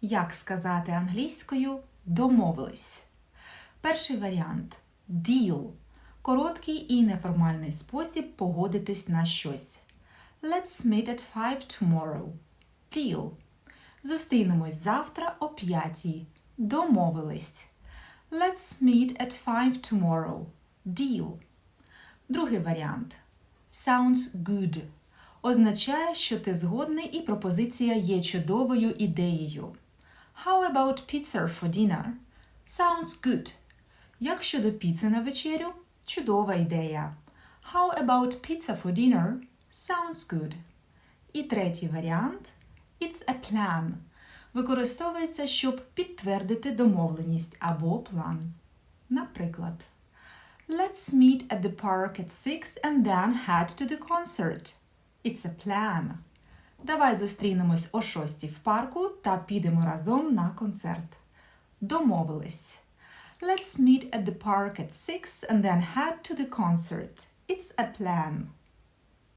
Як сказати англійською домовились. Перший варіант deal короткий і неформальний спосіб погодитись на щось. Let's meet at 5 tomorrow. Deal. Зустрінемось завтра о п'ятій. Домовились. Let's meet at 5 tomorrow. Deal. Другий варіант. Sounds good. Означає, що ти згодний і пропозиція є чудовою ідеєю. How about pizza for dinner? Sounds good. Як щодо піци на вечерю? Чудова ідея. How about pizza for dinner? Sounds good. І третій варіант It's a plan. Використовується, щоб підтвердити домовленість або план. Наприклад, Let's meet at the park at 6 and then head to the concert. It's a plan. Давай зустрінемось о 6 в парку та підемо разом на концерт. Домовились. Let's meet at the park at 6 and then head to the concert. It's a plan.